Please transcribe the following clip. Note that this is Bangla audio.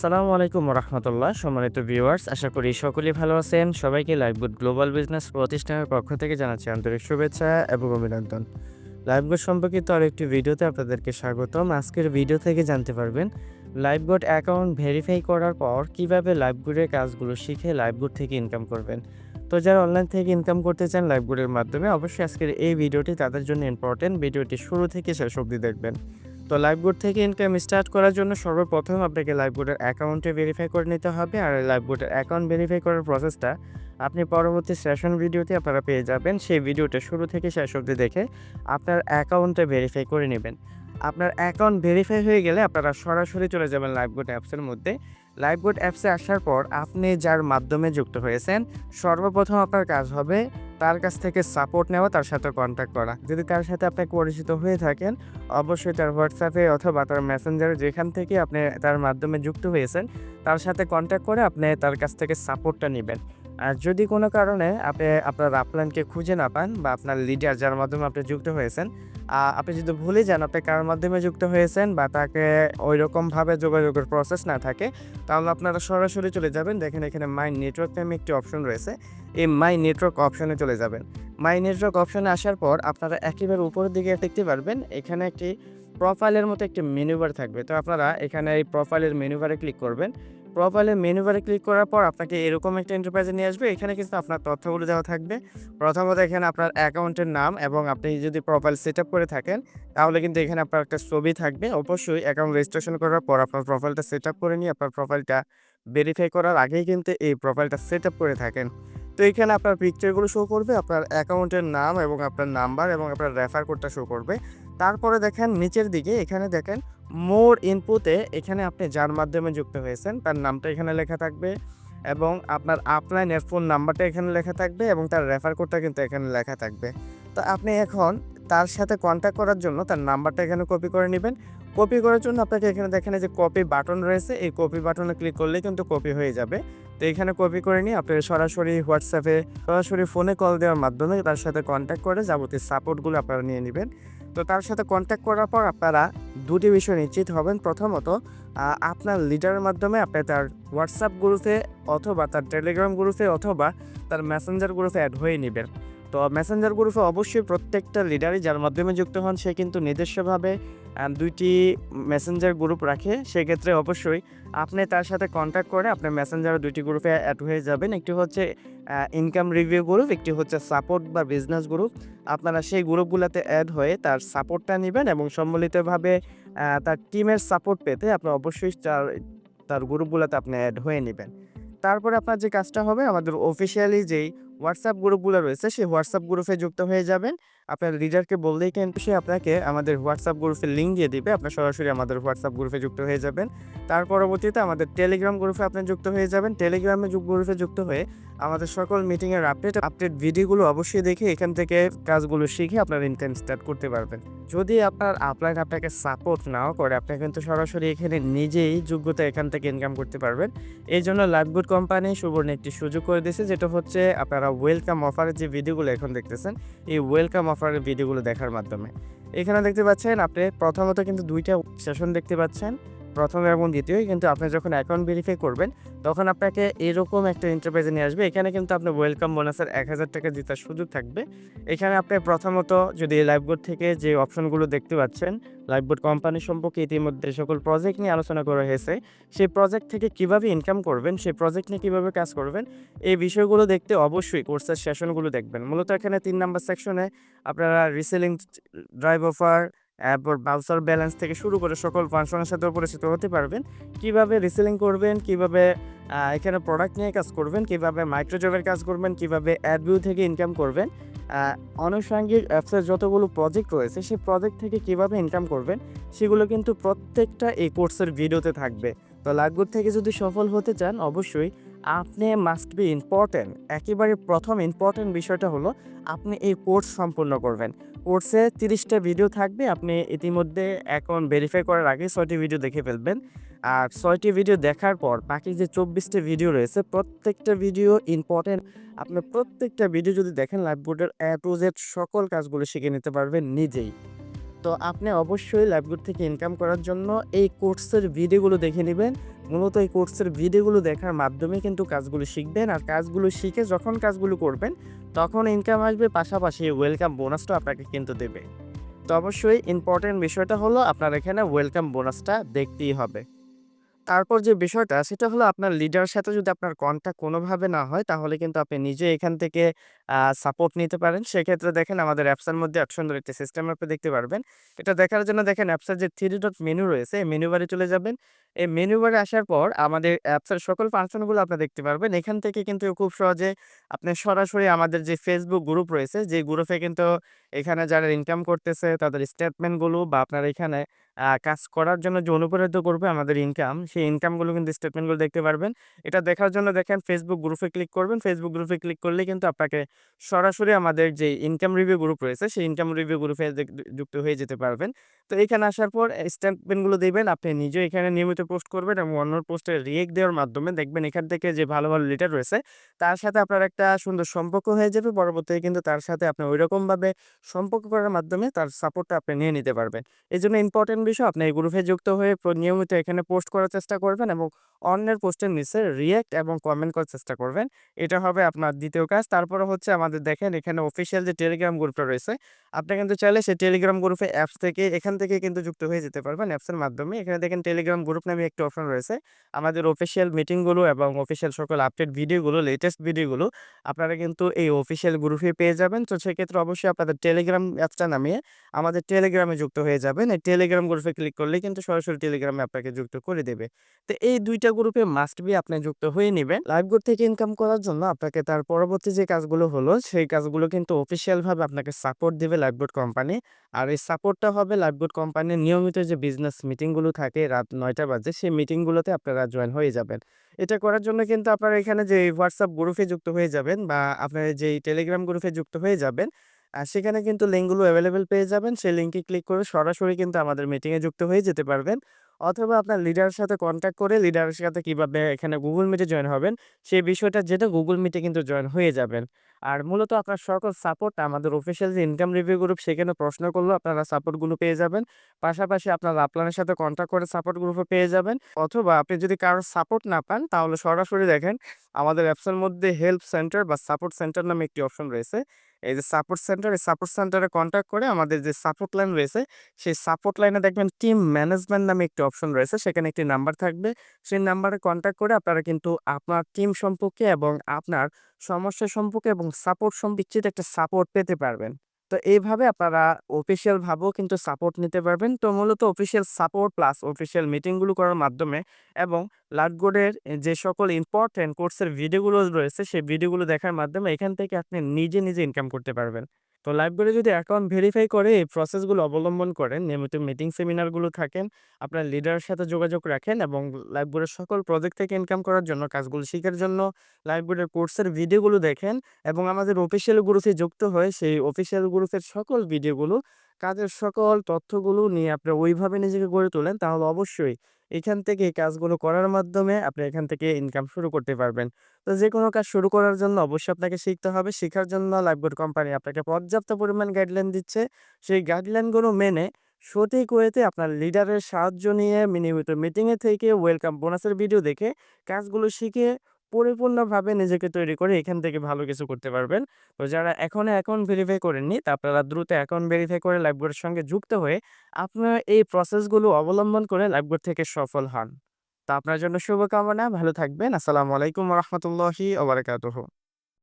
আসসালামু আলাইকুম রহমতুল্লাহ, সম্মানিত ভিউয়ার্স আশা করি সকলেই ভালো আছেন। সবাইকে লাইভগুড গ্লোবাল বিজনেস প্রতিষ্ঠানের পক্ষ থেকে জানাচ্ছি আন্তরিক শুভেচ্ছা এবং অভিনন্দন। লাইভগুড সম্পর্কিত আরেকটি ভিডিওতে আপনাদেরকে স্বাগতম। আজকের ভিডিও থেকে জানতে পারবেন লাইভগুড অ্যাকাউন্ট ভেরিফাই করার পর কীভাবে লাইভগুডের কাজগুলো শিখে লাইভগুড থেকে ইনকাম করবেন। তো যারা অনলাইন থেকে ইনকাম করতে চান লাইভগুডের মাধ্যমে, অবশ্যই আজকের এই ভিডিওটি তাদের জন্য ইম্পর্টেন্ট ভিডিওটি শুরু থেকে শেষ অবধি দেখবেন। তো লাইভবোর্ড থেকে ইনকাম স্টার্ট করার জন্য সর্বপ্রথম আপনাকে লাইভবোর্ডের অ্যাকাউন্টে ভেরিফাই করে নিতে হবে। আর লাইভবোর্ডের অ্যাকাউন্ট ভেরিফাই করার প্রসেসটা আপনি পরবর্তী সেশন ভিডিওতে আপনারা পেয়ে যাবেন। সেই ভিডিওটা শুরু থেকে শেষ অবধি দেখে আপনার অ্যাকাউন্টে ভেরিফাই করে নেবেন। আপনার অ্যাকাউন্ট ভেরিফাই হয়ে গেলে আপনারা সরাসরি চলে যাবেন লাইভবোর্ড অ্যাপসের মধ্যে। লাইভবোর্ড অ্যাপসে আসার পর আপনি যার মাধ্যমে যুক্ত হয়েছেন, সর্বপ্রথম আপনার কাজ হবে তার কাছ থেকে সাপোর্ট নেওয়া, তার সাথে কন্ট্যাক্ট করা। যদি তার সাথে আপনি পরিচিত হয়ে থাকেন, অবশ্যই তার হোয়াটসঅ্যাপে অথবা তার মেসেঞ্জারে যেখান থেকে আপনি তার মাধ্যমে যুক্ত হয়েছেন, তার সাথে কন্ট্যাক্ট করে আপনি তার কাছ থেকে সাপোর্টটা নেবেন। আর যদি কোনো কারণে আপনি আপনার আপলাইনকে খুঁজে না পান বা আপনার লিডার যার মাধ্যমে আপনি যুক্ত হয়েছেন আপনি যদি ভুলে যান আপনি কার মাধ্যমে যুক্ত হয়েছেন বা তাকে ওই রকমভাবে যোগাযোগের প্রসেস না থাকে, তাহলে আপনারা সরাসরি চলে যাবেন। দেখেন এখানে মাই নেটওয়ার্ক নামে একটি অপশন রয়েছে। এই মাই নেটওয়ার্ক অপশনে চলে যাবেন। মাই নেটওয়ার্ক অপশনে আসার পর আপনারা একেবারে উপরের দিকে দেখতে পারবেন, এখানে একটি প্রোফাইলের মতো একটি মেনু বার থাকবে। তো আপনারা এখানে এই প্রোফাইলের মেনু বারে ক্লিক করবেন। প্রোফাইলের মেনু বারে ক্লিক করার পর আপনাকে এরকম একটা এন্টারপ্রাইজে নিয়ে আসবে। এখানে কিন্তু আপনার তথ্যগুলো দেওয়া থাকবে। প্রথমত এখানে আপনার অ্যাকাউন্টের নাম এবং আপনি যদি প্রোফাইল সেট করে থাকেন, তাহলে কিন্তু এখানে আপনার একটা ছবি থাকবে। অবশ্যই অ্যাকাউন্ট রেজিস্ট্রেশন করার পর আপনার প্রোফাইলটা সেট করে নিয়ে আপনার প্রোফাইলটা ভেরিফাই করার আগেই কিন্তু এই প্রোফাইলটা সেট করে থাকেন। তো এখানে আপনার পিকচারগুলো শো করবে, আপনার অ্যাকাউন্টের নাম এবং আপনার নাম্বার এবং আপনার রেফার কোডটা শো করবে। তারপরে দেখেন নিচের দিকে এখানে দেখেন মোর ইনপুটে এখানে আপনি যার মাধ্যমে যুক্ত হয়েছেন, তার নামটা এখানে লেখা থাকবে এবং আপনার আপলাইনের ফোন নাম্বারটা এখানে লেখা থাকবে এবং তার রেফার কোডটা কিন্তু এখানে লেখা থাকবে। তো আপনি এখন তার সাথে কন্ট্যাক্ট করার জন্য তার নাম্বারটা এখানে কপি করে নেবেন। কপি করার জন্য আপনাকে এখানে দেখেন যে কপি বাটন রয়েছে, এই কপি বাটনে ক্লিক করলে কিন্তু কপি হয়ে যাবে। তো এখানে কপি করে নিয়ে আপনি সরাসরি হোয়াটসঅ্যাপে সরাসরি ফোনে কল দেওয়ার মাধ্যমে তার সাথে কন্ট্যাক্ট করে যাবতীয় সাপোর্টগুলো আপনারা নিয়ে নেবেন। তো তার সাথে কন্ট্যাক্ট করার পর আপনারা দুটি বিষয় নিশ্চিত হবেন। প্রথমত আপনার লিডারের মাধ্যমে আপনি তার হোয়াটসঅ্যাপ গ্রুপে অথবা তার টেলিগ্রাম গ্রুপে অথবা তার মেসেঞ্জার গ্রুপে অ্যাড হয়ে নেবেন। তো মেসেঞ্জার গ্রুপে অবশ্যই প্রত্যেকটা লিডারই যার মাধ্যমে যুক্ত হন, সে কিন্তু নিজস্বভাবে দুইটি মেসেঞ্জার গ্রুপ রাখে। সেক্ষেত্রে অবশ্যই আপনি তার সাথে কন্ট্যাক্ট করে আপনার মেসেঞ্জারে দুইটি গ্রুপে অ্যাড হয়ে যাবেন। একটি হচ্ছে ইনকাম রিভিউ গ্রুপ একটি হচ্ছে সাপোর্ট বা বিজনেস গ্রুপ আপনারা সেই গ্রুপগুলোতে অ্যাড হয়ে তার সাপোর্টটা নেবেন এবং সম্মিলিতভাবে তার টিমের সাপোর্ট পেতে আপনি অবশ্যই তার তার গ্রুপগুলোতে আপনি অ্যাড হয়ে নেবেন। তারপরে আপনার যে কাজটা হবে, আমাদের অফিসিয়ালি যেই হোয়াটসঅ্যাপ গ্রুপগুলো রয়েছে সেই হোয়াটসঅ্যাপ গ্রুপে যুক্ত হয়ে যাবেন। আপনার লিডারকে বললেই কিন্তু সে আপনাকে আমাদের হোয়াটসঅ্যাপ গ্রুপে লিঙ্ক দিয়ে দিবে। আপনার সরাসরি আমাদের হোয়াটসঅ্যাপ গ্রুপে যুক্ত হয়ে যাবেন। তার পরবর্তীতে আমাদের টেলিগ্রাম গ্রুপে আপনি যুক্ত হয়ে যাবেন। টেলিগ্রামে গ্রুপে যুক্ত হয়ে আমাদের সকল মিটিংয়ের আপডেট আপডেট ভিডিওগুলো অবশ্যই দেখে এখান থেকে কাজগুলো শিখে আপনার ইনকাম স্টার্ট করতে পারবেন। যদি আপনার আপলাইন আপনাকে সাপোর্ট নাও করে, আপনি কিন্তু সরাসরি এখানে নিজেই যোগ্যতা এখান থেকে ইনকাম করতে পারবেন। এই জন্য লাইভগুড কোম্পানি সুবর্ণ একটি সুযোগ করে দিয়েছে, যেটা হচ্ছে আপনারা ওয়েলকাম অফারের যে ভিডিওগুলো এখন দেখতেছেন, এই ওয়েলকাম অফারের ভিডিওগুলো দেখার মাধ্যমে। এখানে দেখতে পাচ্ছেন আপনি প্রথমত কিন্তু দুইটা সেশন দেখতে পাচ্ছেন। প্রথম এবং দ্বিতীয় কিন্তু আপনি যখন অ্যাকাউন্ট ভেরিফাই করবেন, তখন আপনাকে এরকম একটা ইন্টারপ্রাইজে নিয়ে আসবে। এখানে কিন্তু আপনি ওয়েলকাম বোনাসের এক হাজার টাকা জেতার সুযোগ থাকবে। এখানে আপনি প্রথমত যদি লাইভবোর্ড থেকে যে অপশনগুলো দেখতে পাচ্ছেন লাইভবোর্ড কোম্পানি সম্পর্কে ইতিমধ্যে সকল প্রজেক্ট নিয়ে আলোচনা করা হয়েছে, সেই প্রজেক্ট থেকে কীভাবে ইনকাম করবেন, সেই প্রজেক্ট নিয়ে কীভাবে কাজ করবেন, এই বিষয়গুলো দেখতে অবশ্যই কোর্সের সেশনগুলো দেখবেন। মূলত এখানে তিন নাম্বার সেকশনে আপনারা রিসেলিং ড্রাইভ অফার এরপর বাউসার ব্যালেন্স থেকে শুরু করে সকল ফাংশনের সাথে পরিচিত হতে পারবেন। কীভাবে রিসেলিং করবেন, কীভাবে এখানে প্রোডাক্ট নিয়ে কাজ করবেন, কীভাবে মাইক্রোজবের কাজ করবেন, কীভাবে অ্যাডভিউ থেকে ইনকাম করবেন আনুষঙ্গিক অ্যাপসের যতগুলো প্রজেক্ট রয়েছে, সেই প্রজেক্ট থেকে কীভাবে ইনকাম করবেন, সেগুলো কিন্তু প্রত্যেকটা এই কোর্সের ভিডিওতে থাকবে। তো লাগুর থেকে যদি সফল হতে চান, অবশ্যই আপনি মাস্ট বি ইম্পর্টেন্ট একেবারে প্রথম ইম্পর্টেন্ট বিষয়টা হলো, আপনি এই কোর্স সম্পূর্ণ করবেন। কোর্সে তিরিশটা ভিডিও থাকবে, আপনি ইতিমধ্যে এখন ভেরিফাই করার আগে ছয়টি ভিডিও দেখে ফেলবেন। আর ছয়টি ভিডিও দেখার পর, বাকি যে চব্বিশটা ভিডিও রয়েছে, প্রত্যেকটা ভিডিও ইম্পর্টেন্ট আপনি প্রত্যেকটা ভিডিও যদি দেখেন লাইভ বোর্ডের টু জেড সকল কাজগুলো শিখে নিতে পারবেন নিজেই। তো আপনি অবশ্যই লাইভগুড থেকে ইনকাম করার জন্য এই কোর্সের ভিডিওগুলো দেখে নেবেন। মূলত এই কোর্সের ভিডিওগুলো দেখার মাধ্যমে কিন্তু কাজগুলো শিখবেন। আর কাজগুলো শিখে যখন কাজগুলো করবেন, তখন ইনকাম আসবে, পাশাপাশি ওয়েলকাম বোনাসটা আপনাকে কিন্তু দেবে। তো অবশ্যই ইম্পর্টেন্ট বিষয়টা হলো আপনার এখানে ওয়েলকাম বোনাসটা দেখতেই হবে। তারপর যে বিষয়টা, সেটা হলো আপনার লিডার সাথে যদি আপনার কন্ট্যাক্ট কোনোভাবে না হয়, তাহলে কিন্তু আপনি নিজে এখান থেকে সাপোর্ট নিতে পারেন। সেক্ষেত্রে দেখেন আমাদের অ্যাপসের মধ্যে এক সুন্দর একটি সিস্টেম আপনি দেখতে পারবেন। এটা দেখার জন্য দেখেন অ্যাপসের যে থ্রি ডট মেনু রয়েছে মেনু বারে চলে যাবেন। এই মেনু বারে আসার পর আমাদের অ্যাপসের সকল ফাংশনগুলো আপনি দেখতে পারবেন এখান থেকে কিন্তু খুব সহজে আপনি সরাসরি আমাদের যে ফেসবুক গ্রুপ রয়েছে যে গ্রুপে কিন্তু এখানে যারা ইনকাম করতেছে তাদের স্টেটমেন্টগুলো বা আপনার এখানে কাজ করার জন্য যে অনুপ্রাণিত করবে আমাদের ইনকাম, সেই ইনকামগুলো কিন্তু স্টেটমেন্টগুলো দেখতে পারবেন। এটা দেখার জন্য দেখেন ফেসবুক গ্রুপে ক্লিক করবেন। ফেসবুক গ্রুপে ক্লিক করলে কিন্তু আপনাকে সরাসরি আমাদের যে ইনকাম রিভিউ গ্রুপ রয়েছে, সেই ইনকাম রিভিউ গ্রুপে যুক্ত হয়ে যেতে পারবেন। তো এখানে আসার পর স্টেটমেন্টগুলো দিবেন। আপনি নিজেও এখানে নিয়মিত পোস্ট করবেন এবং অন্য পোস্টে রিয়েক্ট দেওয়ার মাধ্যমে দেখবেন এখান থেকে যে ভালো, ভালো লিডার রয়েছে, তার সাথে আপনার একটা সুন্দর সম্পর্ক হয়ে যাবে। পরবর্তীতে কিন্তু তার সাথে আপনি ওই রকমভাবে সম্পর্ক করার মাধ্যমে তার সাপোর্টটা আপনি নিয়ে নিতে পারবেন। এই জন্য ইম্পর্টেন্ট বিষয় আপনি এই গ্রুপে যুক্ত হয়ে নিয়মিত এখানে পোস্ট করার চেষ্টা করবেন এবং অন্যের পোস্টের নিচে রিঅ্যাক্ট এবং কমেন্ট করার চেষ্টা করবেন। এটা হবে আপনার দ্বিতীয় কাজ। তারপরে হচ্ছে আমাদের দেখেন এখানে অফিসিয়াল যে টেলিগ্রাম গ্রুপটা রয়েছে, আপনি কিন্তু চাইলে সেই টেলিগ্রাম গ্রুপে অ্যাপস থেকে এখান থেকে কিন্তু যুক্ত হয়ে যেতে পারবেন অ্যাপসের মাধ্যমে। এখানে দেখেন টেলিগ্রাম গ্রুপ নামে একটি অপশন রয়েছে। আমাদের অফিসিয়াল মিটিংগুলো এবং অফিসিয়াল সকল আপডেট ভিডিওগুলো, লেটেস্ট ভিডিওগুলো আপনারা কিন্তু এই অফিসিয়াল গ্রুপে পেয়ে যাবেন। তো সেক্ষেত্রে অবশ্যই আপনাদের টেলিগ্রাম অ্যাপসটা নামিয়ে আমাদের টেলিগ্রামে যুক্ত হয়ে যাবেন। এই টেলিগ্রাম গ্রুপে ক্লিক করলে কিন্তু সরাসরি টেলিগ্রামে আপনাকে যুক্ত করে দেবে। তো এই ২ টা গ্রুপে মাস্ট বি আপনি যুক্ত হয়ে নিবেন। লাইভগুড থেকে ইনকাম করার জন্য আপনাকে তার পরবর্তী যে কাজগুলো হলো, সেই কাজগুলো কিন্তু অফিসিয়ালভাবে আপনাকে সাপোর্ট দিবে লাইভগুড কোম্পানি। আর এই সাপোর্টটা হবে লাইভগুড কোম্পানির নিয়মিত যে বিজনেস মিটিংগুলো থাকে রাত ৯ টা বাজে, সেই মিটিংগুলোতে আপনারা জয়েন হয়ে যাবেন। এটা করার জন্য কিন্তু আপনারা এখানে যে হোয়াটসঅ্যাপ গ্রুপে যুক্ত হয়ে যাবেন বা আপনার যে টেলিগ্রাম গ্রুপে যুক্ত হয়ে যাবেন, আর সেখানে কিন্তু লিঙ্কগুলো এভেইলেবল পেয়ে যাবেন। সেই লিঙ্কে ক্লিক করে সরাসরি কিন্তু আমাদের মিটিংয়ে যুক্ত হয়ে যেতে পারবেন। অথবা আপনার লিডারের সাথে কন্ট্যাক্ট করে লিডারের সাথে কীভাবে এখানে গুগল মিটে জয়েন হবেন, সেই বিষয়টা জেনে গুগল মিটে কিন্তু জয়েন হয়ে যাবেন। আর মূলত আপনার সকল সাপোর্ট আমাদের অফিসিয়াল যে ইনকাম রিভিউ গ্রুপ সেখানে প্রশ্ন করলেও আপনারা সাপোর্টগুলো পেয়ে যাবেন। পাশাপাশি আপনার আপলানের সাথে কন্ট্যাক্ট করে সাপোর্ট গ্রুপও পেয়ে যাবেন। অথবা আপনি যদি কারোর সাপোর্ট না পান তাহলে সরাসরি দেখেন আমাদের অ্যাপসের মধ্যে হেল্প সেন্টার বা সাপোর্ট সেন্টার নামে একটি অপশন রয়েছে। এই যে সাপোর্ট সেন্টার, এই সাপোর্ট সেন্টারে কন্ট্যাক্ট করে আমাদের যে সাপোর্ট লাইন রয়েছে, সেই সাপোর্ট লাইনে দেখবেন টিম ম্যানেজমেন্ট নামে একটি অপশন রয়েছে। সেখানে একটি নাম্বার থাকবে। সেই নাম্বারে কন্ট্যাক্ট করে আপনারা কিন্তু আপনার টিম সম্পর্কে এবং আপনার সমস্যা সম্পর্কে এবং সাপোর্ট সম্পর্কিত একটা সাপোর্ট পেতে পারবেন। তো এইভাবে আপনারা অফিসিয়াল ভাবেও কিন্তু সাপোর্ট নিতে পারবেন। তো মূলত অফিসিয়াল সাপোর্ট প্লাস অফিসিয়াল মিটিংগুলো করার মাধ্যমে এবং লাটগোডের যে সকল ইম্পর্টেন্ট কোর্সের ভিডিওগুলো রয়েছে, সেই ভিডিওগুলো দেখার মাধ্যমে এখান থেকে আপনি নিজে, নিজে ইনকাম করতে পারবেন। তো লাইভগুডে যদি অ্যাকাউন্ট ভেরিফাই করে এই প্রসেসগুলো অবলম্বন করেন, নিয়মিত মিটিং সেমিনারগুলো থাকেন, আপনার লিডারের সাথে যোগাযোগ রাখেন এবং লাইভগুডের সকল প্রজেক্ট থেকে ইনকাম করার জন্য, কাজগুলো শেখার জন্য লাইভগুডের কোর্সের ভিডিওগুলো দেখেন এবং আমাদের অফিসিয়াল গ্রুপে যুক্ত হয়ে সেই অফিসিয়াল গ্রুপের সকল ভিডিওগুলো, কাজের সকল তথ্যগুলো নিয়ে আপনি ওইভাবে নিজেকে গড়ে তোলেন, তাহলে অবশ্যই এখান থেকে কাজগুলো করার মাধ্যমে আপনি এখান থেকে ইনকাম শুরু করতে পারবেন। তো যে কোনো কাজ শুরু করার জন্য অবশ্যই আপনাকে শিখতে হবে। শেখার জন্য লাইভগুড কোম্পানি আপনাকে পর্যাপ্ত পরিমাণ গাইডলাইন দিচ্ছে। সেই গাইডলাইনগুলো মেনে সঠিক ওয়েতে আপনার লিডারের সাহায্য নিয়ে নিয়মিত মিটিংয়ে থেকে ওয়েলকাম বোনাসের ভিডিও দেখে কাজগুলো শিখে পরিপূর্ণভাবে নিজেকে তৈরি করে এখান থেকে ভালো কিছু করতে পারবেন। তো যারা এখনও অ্যাকাউন্ট ভেরিফাই করেননি, তা আপনারা দ্রুত অ্যাকাউন্ট ভেরিফাই করে লাইফবোর্ডের সঙ্গে যুক্ত হয়ে আপনারা এই প্রসেসগুলো অবলম্বন করে লাইভগুড থেকে সফল হন। তা আপনার জন্য শুভকামনা। ভালো থাকবেন। আসসালামু আলাইকুম রহমতুল্লাহি রাহমাতুল্লাহি ওয়া বারাকাতুহু।